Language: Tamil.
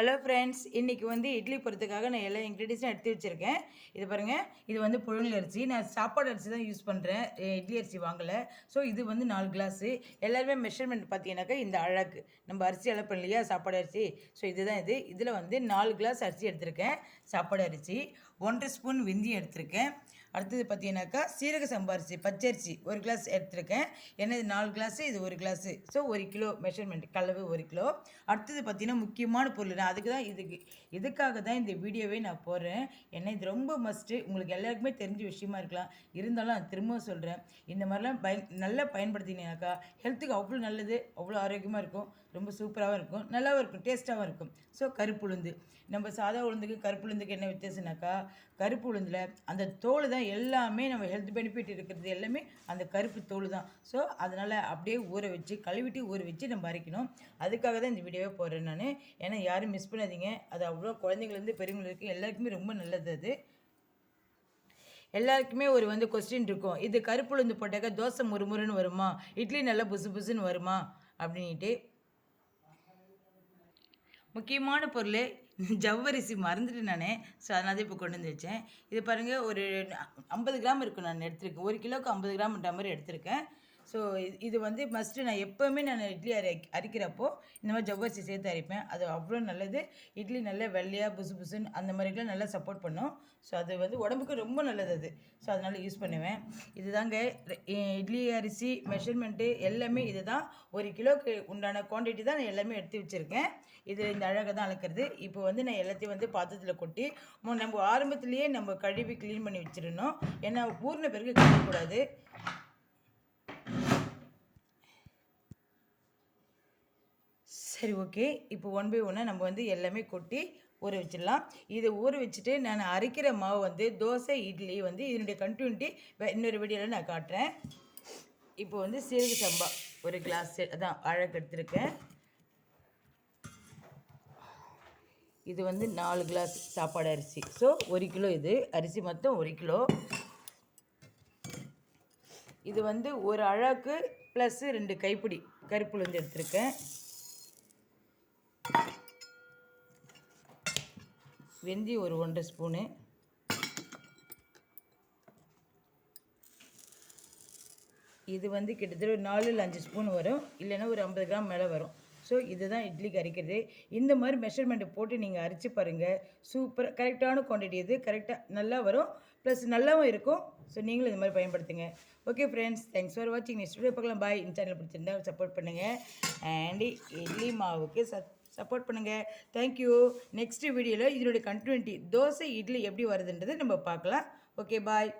ஹலோ ஃப்ரெண்ட்ஸ் இன்றைக்கி வந்து இட்லி போகிறதுக்காக நான் எல்லா இன்க்ரீடியன்ஸும் எடுத்து வச்சுருக்கேன். இது பாருங்கள் இது வந்து புழுங்கல் அரிசி. நான் சாப்பாடு அரிசி தான் யூஸ் பண்ணுறேன் இட்லி அரிசி வாங்கலை. ஸோ இது வந்து நாலு கிளாஸு எல்லாருமே மெஷர்மெண்ட் பார்த்தீங்கன்னாக்கா இந்த அழகு. நம்ம அரிசி அளப்போம் இல்லையா சாப்பாடு அரிசி? ஸோ இதுதான் இது. இதில் வந்து நாலு கிளாஸ் அரிசி எடுத்திருக்கேன் சாப்பாடு அரிசி. ஒன்றரை ஸ்பூன் விந்தி எடுத்திருக்கேன். அடுத்தது பார்த்தீங்கன்னாக்கா சீரக சம்பாரிசி பச்சரிசி ஒரு கிளாஸ் எடுத்திருக்கேன். என்ன இது நாலு கிளாஸு இது ஒரு கிளாஸு. ஸோ ஒரு கிலோ மெஷர்மெண்ட் கலவு ஒரு கிலோ. அடுத்தது பார்த்தீங்கன்னா முக்கியமான பொருள் நான் அதுக்கு தான் இதுக்கு இதுக்காக தான் இந்த வீடியோவே நான் போடுறேன். ஏன்னா இது ரொம்ப மஸ்ட்டு உங்களுக்கு எல்லாருக்குமே தெரிஞ்ச விஷயமா இருக்கலாம். இருந்தாலும் நான் திரும்பவும் சொல்கிறேன் இந்த மாதிரிலாம் பயன் நல்லா பயன்படுத்தினீங்கனாக்கா ஹெல்த்துக்கு அவ்வளோ நல்லது அவ்வளோ ஆரோக்கியமாக இருக்கும். ரொம்ப சூப்பராகவும் இருக்கும். நல்லாவும் இருக்கும் டேஸ்ட்டாகவும் இருக்கும். ஸோ கருப்பு உளுந்து. நம்ம சாதா உளுந்துக்கு கருப்பு உளுந்துக்கு என்ன வித்தியாசம்னாக்கா கருப்பு உளுந்தில் அந்த தோல் தான் எல்லாமே நம்ம ஹெல்த் பெனிஃபிட் இருக்கிறது எல்லாமே அந்த கருப்பு தோல் தான். ஸோ அதனால் அப்படியே ஊற வச்சு கழுவிட்டு ஊற வச்சு நம்ம அரைக்கணும். அதுக்காக தான் இந்த வீடியோவே போடுறேன் நான். ஏன்னா யாரும் மிஸ் பண்ணாதீங்க. அது அவ்வளோ குழந்தைங்கலேருந்து பெரியவங்களுக்கு எல்லாருக்குமே ரொம்ப நல்லது அது. எல்லாருக்குமே ஒரு வந்து கொஸ்டின் இருக்கும். இது கருப்பு உளுந்து போட்டாக்கா தோசை முறுமுறுன்னு வருமா? இட்லி நல்லா புசு புசுன்னு வருமா? அப்படின்ட்டு முக்கியமான பொருள் ஜவ்வரிசி மறந்துட்டு நான். ஸோ அதனால தான் இப்போ கொண்டு வந்து வச்சேன். இது பாருங்கள் ஒரு ஐம்பது கிராம் இருக்கும் நான் எடுத்திருக்கேன். ஒரு கிலோவுக்கு ஐம்பது கிராம்ன்ற மாதிரி எடுத்திருக்கேன். ஸோ இது வந்து மஸ்ட்டு நான் எப்போவுமே நான் இட்லி அரை அரைக்கிறப்போ இந்த மாதிரி ஜவ்வரிசி சேர்த்து அரைப்பேன். அது அவ்வளோ நல்லது. இட்லி நல்லா வெள்ளையாக புசு புசுன்னு அந்த மாதிரிலாம் நல்லா சப்போர்ட் பண்ணும். ஸோ அது வந்து உடம்புக்கு ரொம்ப நல்லது அது. ஸோ அதனால் யூஸ் பண்ணுவேன். இதுதாங்க இட்லி அரிசி மெஷர்மெண்ட்டு எல்லாமே இது தான் ஒரு கிலோக்கு உண்டான குவான்டிட்டி தான் நான் எல்லாமே எடுத்து வச்சுருக்கேன். இது இந்த அழகை தான் அளக்கிறது. இப்போ வந்து நான் எல்லாத்தையும் வந்து பாத்திரத்தில் கொட்டி நம்ம ஆரம்பத்துலேயே நம்ம கழுவி க்ளீன் பண்ணி வச்சிடணும். ஏன்னா ஊறின பிறகு கழுவக்கூடாது. சரி ஓகே. இப்போ ஒன் பை ஒன்று நம்ம வந்து எல்லாமே கொட்டி ஊற வச்சிடலாம். இதை ஊற வச்சுட்டு நான் அரைக்கிற மாவு வந்து தோசை இட்லி வந்து இதனுடைய கண்டினியூட்டி இன்னொரு வீடியோவில் நான் காட்டுறேன். இப்போ வந்து சீரக சம்பா ஒரு கிளாஸ் அதான் அழகு எடுத்திருக்கேன். இது வந்து நாலு கிளாஸ் சாப்பாடு அரிசி. ஸோ ஒரு கிலோ இது. அரிசி மொத்தம் ஒரு கிலோ. இது வந்து ஒரு அழகு ப்ளஸ்ஸு ரெண்டு கைப்பிடி கருப்புளுந்து எடுத்திருக்கேன். வெந்தி ஒரு ஒன்றரை ஸ்பூனு. இது வந்து கிட்டத்தட்ட ஒரு நாலு இல்லை அஞ்சு ஸ்பூன் வரும். இல்லைன்னா ஒரு ஐம்பது கிராம் மேலே வரும். ஸோ இதுதான் இட்லிக்கு அரைக்கிறது இந்த மாதிரி மெஷர்மெண்ட்டை போட்டு நீங்கள் அரைச்சி பாருங்கள் சூப்பர் கரெக்டான குவான்டிட்டி இது. கரெக்டாக நல்லா வரும். ப்ளஸ் நல்லாவும் இருக்கும். ஸோ நீங்களும் இந்த மாதிரி பயன்படுத்துங்க. ஓகே ஃப்ரெண்ட்ஸ் தேங்க்ஸ் ஃபார் வாட்சிங் நெக்ஸ்ட் வீடியோ பார்க்கலாம். பாய் இந்த சேனல் பிடிச்சிருந்தா சப்போர்ட் பண்ணுங்கள் அண்ட் இட்லி மாவுக்கு சத் சப்போர்ட் பண்ணுங்கள் தேங்க்யூ நெக்ஸ்ட் வீடியோவில் இதனுடைய கண்டினியூட்டி தோசை இட்லி எப்படி வருதுன்றதை நம்ம பார்க்கலாம். Okay bye